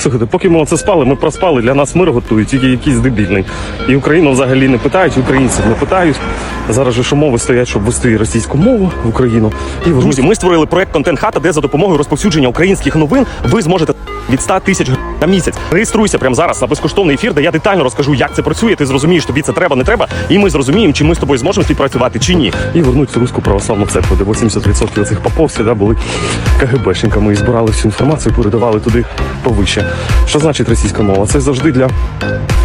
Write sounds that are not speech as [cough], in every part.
Слухайте, поки ми оце спали, ми проспали, для нас мир готують, тільки якийсь дебільний. І Україну взагалі не питають, українців не питають. Зараз же ж умови стоять, щоб ввести російську мову в Україну. І ви Друзі, ми створили проект Контент Хата, де за допомогою розповсюдження українських новин ви зможете від 100 тисяч на місяць. Реєструйся прямо зараз на безкоштовний ефір, де я детально розкажу, як це працює. Ти зрозумієш, тобі це треба, не треба, і ми зрозуміємо, чи ми з тобою зможемо співпрацювати чи ні. і вернуть руську православну церкву, де 80% цих попов всегда були КГБшниками і збирали всю інформацію, передавали туди повище. Що значить російська мова? Це завжди для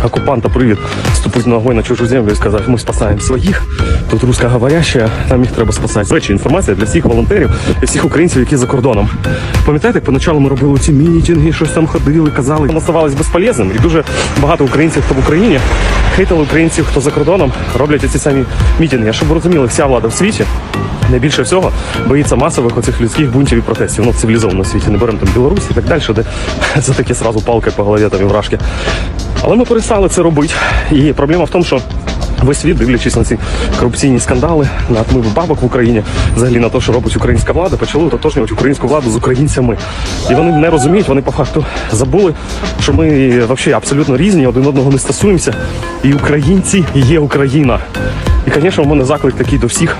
окупанта привід ступити ногою на чужу землю і сказати, ми спасаємо своїх. Тут русскоговоряща, нам їх треба спасати. До речі, інформація для всіх волонтерів і всіх українців, які за кордоном. Пам'ятаєте, поначалу ми робили ці мітинги, щось там ходили, казали. Воно ставалось безполезним, і дуже багато українців, хто в Україні, хейтили українців, хто за кордоном, роблять ці самі мітинги. А щоб ви розуміли, вся влада в світі найбільше всього боїться масових оцих людських бунтів і протестів. Ну, в цивілізованому світі не беремо там Білорусь і так далі, де [laughs] за такі сразу палки по голові там і вражки. Але ми перестали це робити. І проблема в тому, що весь світ, дивлячись на ці корупційні скандали, на отмиву бабок в Україні, взагалі на те, що робить українська влада, почали ототожнювати українську владу з українцями. І вони не розуміють, вони по факту забули, що ми взагалі абсолютно різні, один одного не стосуємося. І українці є Україна. І, звісно, у мене заклик такий до всіх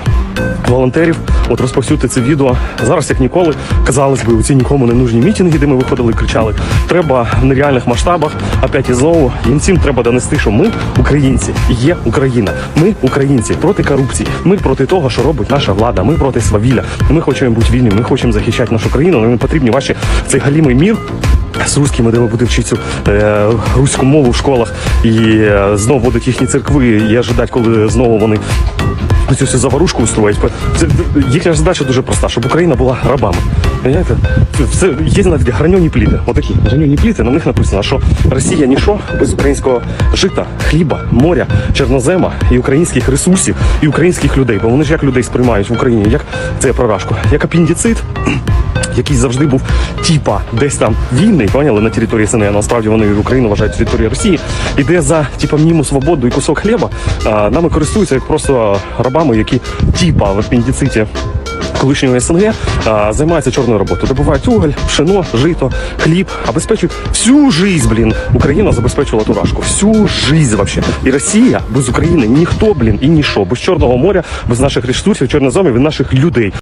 волонтерів. От розповсюдити це відео зараз, як ніколи, казалось би, у ці нікому не нужні мітинги, де ми виходили і кричали. Треба в нереальних масштабах. Опять і знову всім треба донести, що ми українці, є Україна. Ми українці проти корупції. Ми проти того, що робить наша влада. Ми проти свавілля. Ми хочемо бути вільні. Ми хочемо захищати нашу країну. Нам не потрібні ваші цей галімий мір. З руськими, де ми будемо вчити цю е, руську мову в школах, і е, знову будуть їхні церкви, і ожидати, коли знову вони цю всю заварушку устроїть. Це, їхня задача дуже проста, щоб Україна була рабами. Понимаєте? Це є навіть граньоні пліти. Отакі граньоні пліти, на них написано, що Росія ніщо без українського жита, хліба, моря, чорнозема і українських ресурсів, і українських людей. Бо вони ж як людей сприймають в Україні, як це я про рашку, як апендицит [clears throat] який завжди був типа десь там вільний, поняли на території СНГ, насправді вони Україну вважають територією Росії, і де за типа мніму свободу і кусок хліба а, нами користуються як просто рабами, які типа в апендициті. Колишнього СНГ а, займаються чорною роботою. Добувають уголь, пшено, жито, хліб, обезпечують всю жизнь, блін. Україна забезпечувала турашку. Всю жизнь вообще. І Росія без України ніхто, блін, і ніщо. Без Чорного моря, без наших ресурсів, чорноземів і наших людей.